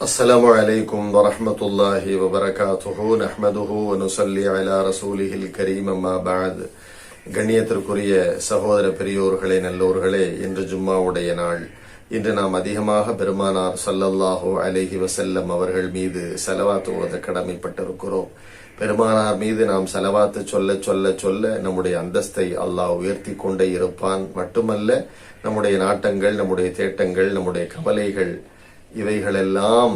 السلام عليكم ورحمة الله وبركاته نحمده ونصلي على رسوله الكريم ما بعد கண்ணியத்திற்குரிய சகோதர பெரியோர்களே நல்லோர்களே இன்று ஜும்மாவுடைய நாள் இன்று நாம் அதிகமாக பெருமானார் சல்லல்லாஹு அலைஹி வசல்லம் அவர்கள் மீது செலவாத்து ஓத கடமைப்பட்டிருக்கிறோம் பெருமானார் மீது நாம் செலவாத்து சொல்ல சொல்ல சொல்ல நம்முடைய அந்தஸ்தை அல்லாஹ் உயர்த்தி கொண்டே இருப்பான் மட்டுமல்ல நம்முடைய நாட்டங்கள் நம்முடைய தேட்டங்கள் நம்முடைய கவலைகள் இவைகளெல்லாம்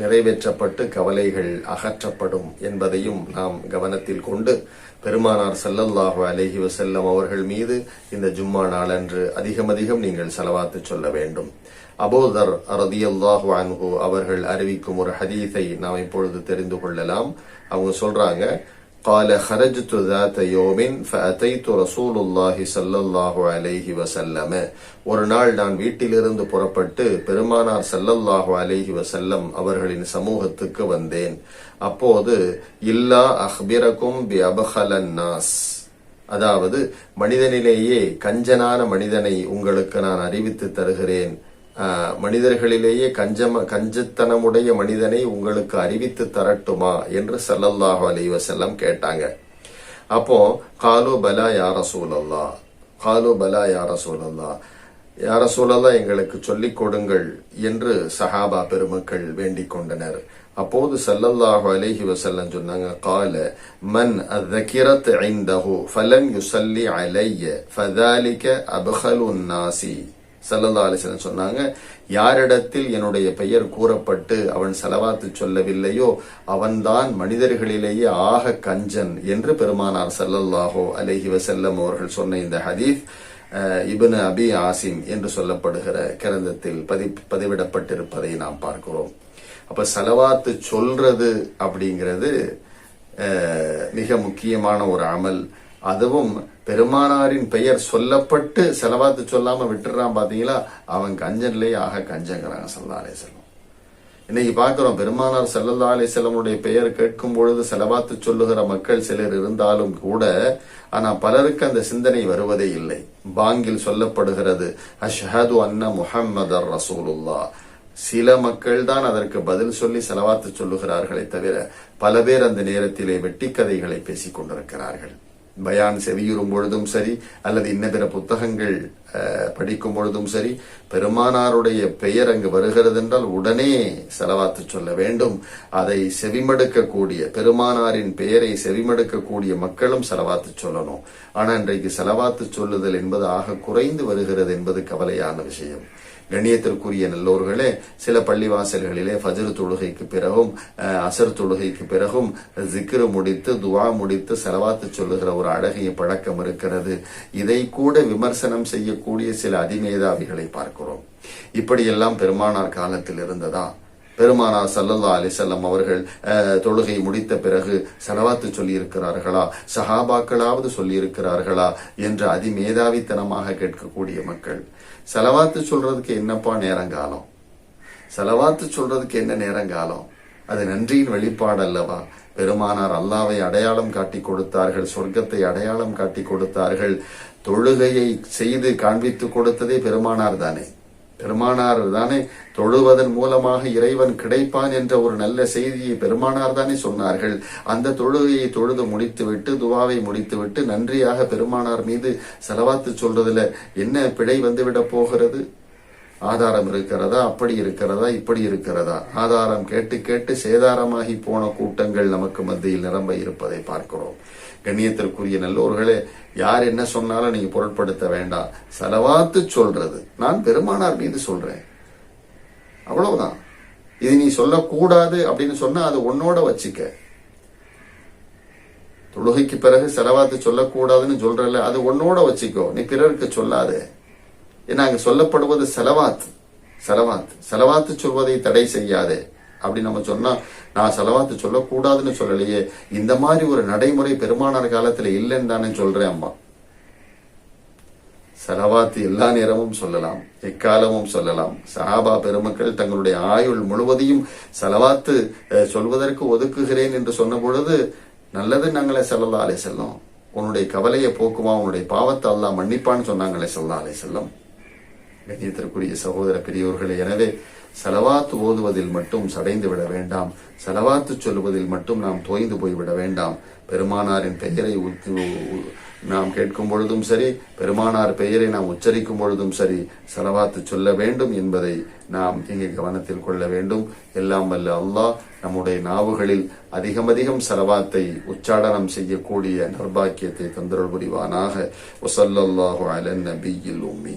நிறைவேற்றப்பட்டு கவலைகள் அகற்றப்படும் என்பதையும் நாம் கவனத்தில் கொண்டு பெருமானார் ஸல்லல்லாஹு அலைஹி வசல்லம் அவர்கள் மீது இந்த ஜும்மா நாளன்று அதிகம் அதிகம் நீங்கள் செலவாத்து சொல்ல வேண்டும். அபோதர் ரதியல்லாஹு அன்ஹு அவர்கள் அறிவிக்கும் ஒரு ஹதீஸை நாம் இப்பொழுது தெரிந்து கொள்ளலாம். அவங்க சொல்றாங்க قال خرجت ذات يوم فأتيت رسول الله صلى الله عليه وسلم ஒரு நாள் நான் வீட்டிலிருந்து புறப்பட்டு பெருமானார் ஸல்லல்லாஹு அலைஹி வஸல்லம் அவர்களின் சமூகத்துக்கு வந்தேன் அப்போது இல்லா அஹ்பிரக்கும் பி அபஹலன் நாஸ் அதாவது மனிதனிலேயே கஞ்சனான மனிதனை உங்களுக்கு நான் அறிவித்து தருகிறேன் ஆஹ், மனிதர்களிலேயே கஞ்சம கஞ்சத்தனமுடைய மனிதனை உங்களுக்கு அறிவித்து தரட்டுமா என்று சல்லல்லாஹு அலைவசல்லம் கேட்டாங்க. அப்போ காலு பலா யார சூழல்லா காலு பலா யார சூழல்லா யார சூழல்லா எங்களுக்கு சொல்லிக் கொடுங்கள் என்று சஹாபா பெருமக்கள் வேண்டிக் கொண்டனர். அப்போது சல்லல்லாஹு அலைஹி வசல்லம் சொன்னாங்க கால மன் அத்தகிரத் ஐந்தஹு ஃபலம் யுசல்லி அலைய ஃபதாலிக அபஹலு நாசி ஸல்லல்லாஹு அலிசன் சொன்னாங்க யாரிடத்தில் என்னுடைய பெயர் கூறப்பட்டு அவன் செலவாத்து சொல்லவில்லையோ அவன்தான் மனிதர்களிலேயே ஆக கஞ்சன் என்று பெருமானார் ஸல்லல்லாஹு அலேஹி வசல்லம் அவர்கள் சொன்ன இந்த ஹதீஃப் அஹ், அபி ஆசிம் என்று சொல்லப்படுகிற கிரந்தத்தில் பதி பதிவிடப்பட்டிருப்பதை நாம் பார்க்கிறோம். அப்ப செலவாத்து சொல்றது அப்படிங்கிறது மிக முக்கியமான ஒரு அமல். அதுவும் பெருமானாரின் பெயர் சொல்லப்பட்டு செலவாத்து சொல்லாம விட்டுறான் பாத்தீங்களா? அவன் கஞ்சன்லேயே ஆக கஞ்சங்கிறாங்க சல்லா அலிசல்லம் இன்னைக்கு பார்க்கிறோம் பெருமானார் சல்லல்லா அலிசல்லமுடைய பெயர் கேட்கும் பொழுது செலவாத்து சொல்லுகிற மக்கள் சிலர் இருந்தாலும் கூட ஆனா பலருக்கு அந்த சிந்தனை வருவதே இல்லை. பாங்கில் சொல்லப்படுகிறது அஷ்ஹது அன்ன முஹம்மதர் ரசூலுல்லா சில மக்கள் தான் அதற்கு பதில் சொல்லி செலவாத்து சொல்லுகிறார்களே தவிர பல பேர் அந்த நேரத்திலே வெட்டி கதைகளை பேசிக் கொண்டிருக்கிறார்கள். பயான் செவியுறும் பொழுதும் சரி அல்லது இன்ன பிற புத்தகங்கள் படிக்கும் பொழுதும் சரி பெருமானாருடைய பெயர் அங்கு வருகிறது என்றால் உடனே செலவாத்து சொல்ல வேண்டும். அதை செவிமடுக்கக்கூடிய பெருமானாரின் பெயரை செவிமடுக்கக்கூடிய மக்களும் செலவாத்து சொல்லணும். ஆனா இன்றைக்கு செலவாத்து சொல்லுதல் என்பது ஆக குறைந்து வருகிறது என்பது கவலையான விஷயம். கண்ணியத்திற்குரிய நல்லோர்களே சில பள்ளிவாசல்களிலே ஃபஜர் தொழுகைக்கு பிறகும் அசர் தொழுகைக்கு பிறகும் ஜிக்ரு முடித்து துவா முடித்து செலவாத்து சொல்லுகிற ஒரு அழகிய பழக்கம் இருக்கிறது. இதை கூட விமர்சனம் செய்யக்கூடிய சில அதிமேதாவிகளை பார்க்கிறோம். இப்படியெல்லாம் பெருமானார் காலத்தில் இருந்ததா? பெருமானார் சல்லல்லா அலிசல்லம் அவர்கள் தொழுகை முடித்த பிறகு செலவாத்து சொல்லி இருக்கிறார்களா சஹாபாக்களாவது சொல்லி இருக்கிறார்களா என்று அதிமேதாவித்தனமாக கேட்கக்கூடிய மக்கள் செலவாத்து சொல்றதுக்கு என்னப்பா நேரங்காலம்? செலவாத்து சொல்றதுக்கு என்ன நேரங்காலம்? அது நன்றியின் வெளிப்பாடு அல்லவா பெருமானார் அல்லாவை அடையாளம் காட்டி கொடுத்தார்கள் சொர்க்கத்தை அடையாளம் காட்டி கொடுத்தார்கள். தொழுகையை செய்து காண்பித்து கொடுத்ததே பெருமானார் தானே. பெருமானார் தானே தொழுவதன் மூலமாக இறைவன் கிடைப்பான் என்ற ஒரு நல்ல செய்தியை பெருமானார் தானே சொன்னார்கள். அந்த தொழுகையை தொழுது முடித்துவிட்டு துவாவை முடித்துவிட்டு நன்றியாக பெருமானார் மீது செலவாத்து சொல்றதுல என்ன பிழை வந்துவிட போகிறது? ஆதாரம் இருக்கிறதா அப்படி இருக்கிறதா இப்படி இருக்கிறதா? ஆதாரம் கேட்டு கேட்டு சேதாரமாகி போன கூட்டங்கள் நமக்கு மத்தியில் நிரம்ப இருப்பதை பார்க்கிறோம். கண்ணியத்திற்குரிய நல்லோர்களே யார் என்ன சொன்னாலும் நீங்க பொருட்படுத்த வேண்டாம். செலவாத்து சொல்றது. நான் பெருமானார் மீது சொல்றேன். அவ்வளவுதான். இது நீ சொல்லக்கூடாது அப்படின்னு சொன்னா அது உன்னோட வச்சுக்க. தொழுகைக்கு பிறகு செலவாத்து சொல்லக்கூடாதுன்னு சொல்றல அது உன்னோட வச்சுக்கோ. நீ பிறருக்கு சொல்லாதே. ஏன்னா அங்க சொல்லப்படுவது செலவாத் செலவாத் செலவாத்து சொல்வதை தடை செய்யாதே. அப்படி நம்ம சொன்னா நான் செலவாத்து சொல்லக்கூடாதுன்னு சொல்லலையே. இந்த மாதிரி ஒரு நடைமுறை பெருமானார் காலத்துல இல்லைன்னு தானே சொல்றேன் அம்மா. செலவாத்து எல்லா நேரமும் சொல்லலாம் எக்காலமும் சொல்லலாம். சஹாபா பெருமக்கள் தங்களுடைய ஆயுள் முழுவதையும் செலவாத்து சொல்வதற்கு ஒதுக்குகிறேன் என்று சொன்ன பொழுது நல்லது நாங்களே செல்லல்லா அலை செல்லும். உன்னுடைய கவலையை போக்குமா உன்னுடைய பாவத்தை அல்லா மன்னிப்பான்னு சொன்னாங்களே சொல்லா அலை செல்லும். கண்ணியத்திற்குரிய சகோதர பெரியோர்களே எனவே செலவாத்து ஓதுவதில் மட்டும் சடைந்து விட வேண்டாம். செலவாத்து சொல்லுவதில் மட்டும் நாம் தோய்ந்து போய்விட வேண்டாம். பெருமானாரின் பெயரை நாம் கேட்கும் பொழுதும் சரி பெருமானார் பெயரை நாம் உச்சரிக்கும் பொழுதும் சரி செலவாத்து சொல்ல வேண்டும் என்பதை நாம் இங்கே கவனத்தில் கொள்ள வேண்டும். எல்லாம் வல்ல அல்லாஹ் நம்முடைய நாவுகளில் அதிகம் அதிகம் செலவாத்தை உச்சாடனம் செய்யக்கூடிய நர்பாக்கியத்தை தந்தருள் புரிவானாக. வசல்லல்லாஹு அலன் நபியில் உம்மி.